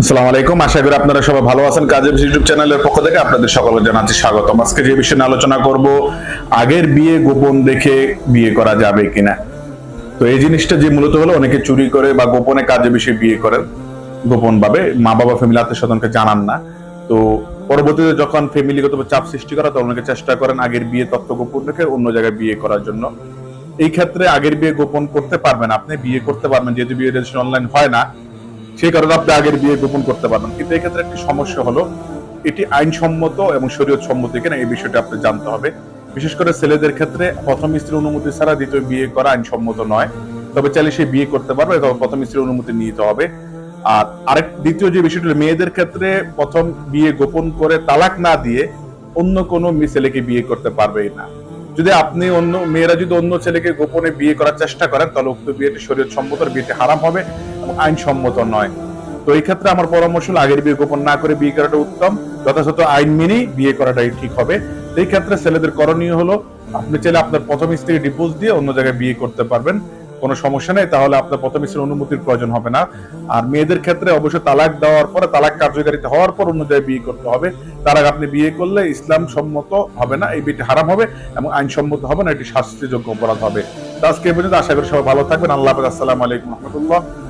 আসসালামু আলাইকুম। আশা করি আপনারা সবাই ভালো আছেন। কাজের ইউটিউব চ্যানেলের পক্ষ থেকে আপনাদের সকলকে জানাচ্ছি স্বাগতম আজকে যে বিষয়ে আলোচনা করব, আগের বিয়ে গোপন রেখে বিয়ে করা যাবে কিনা? তো এই জিনিসটা যে মূলত হলো, অনেকে চুরি করে বা গোপনে কাজে বিষয়ে বিয়ে করেন গোপন ভাবে মা বাবা ফ্যামিলি আত্মীয় স্বজনকে জানান না। তো পরবর্তীতে যখন ফ্যামিলিগত চাপ সৃষ্টি করা, তখন অনেকে চেষ্টা করেন আগের বিয়ে তথ্য গোপন রেখে অন্য জায়গায় বিয়ে করার জন্য। এই ক্ষেত্রে আগের বিয়ে গোপন করতে পারবেন আপনি, বিয়ে করতে পারবেন। যেহেতু বিয়ে রেজিস্ট্রেশন অনলাইন হয় না সেই কারণে আপনি আগের বিয়ে গোপন করতে পারবেন। কিন্তু এক্ষেত্রে একটি সমস্যা হলো, এটি আইনসম্মত এবং শরীয়ত সম্মত কিনা এই বিষয়টা আপনি জানতে হবে। বিশেষ করে ছেলেদের ক্ষেত্রে প্রথম স্ত্রীর অনুমতি ছাড়া দ্বিতীয় বিয়ে করা আইনসম্মত নয়। তবে চাইলে সে বিয়ে করতে পারবে তবে প্রথম স্ত্রীর অনুমতি নিতে হবে। আর আরেক দ্বিতীয় যে বিষয়টি মেয়েদের ক্ষেত্রে প্রথম বিয়ে গোপন করে তালাক না দিয়ে অন্য কোনো ছেলেকে বিয়ে করতে পারবেই না। যদি আপনি অন্য, মেয়েরা যদি অন্য ছেলেকে গোপনে বিয়ে করার চেষ্টা করেন, তাহলে উক্ত বিয়েটি শরীর সম্মত বিয়েটি হারাম হবে। আইনসম্মত নয়। তো এই ক্ষেত্রে আমার পরামর্শ হলো, আগের বিয়ে গোপন না করে বিয়ে করাটা উত্তম। যথাযথ আইন মেনেই বিয়ে করাটাই ঠিক হবে। এই ক্ষেত্রে ছেলেদের করণীয় হলো, আপনি চাইলে আপনার প্রথম স্ত্রী ডিভোর্স দিয়ে অন্য জায়গায় বিয়ে করতে পারবেন। কোনো সমস্যা নেই, তাহলে আপনার প্রথম স্ত্রীর অনুমতির প্রয়োজন হবে না। আর মেয়েদের ক্ষেত্রে অবশ্যই তালাক দেওয়ার পরে, তালাক কার্যকারিতা হওয়ার পর অন্য জায়গায় বিয়ে করতে হবে। তার আগে আপনি বিয়ে করলে ইসলাম সম্মত হবে না, এই বিয়েটি হারাম হবে এবং আইনসম্মত হবে না, এটি শাস্তিযোগ্য অপরাধ হবে। তো আজকে পর্যন্ত, আশা করি সবাই ভালো থাকবেন। আল্লাহ আসসালামু আলাইকুম রহমতুল্লাহ।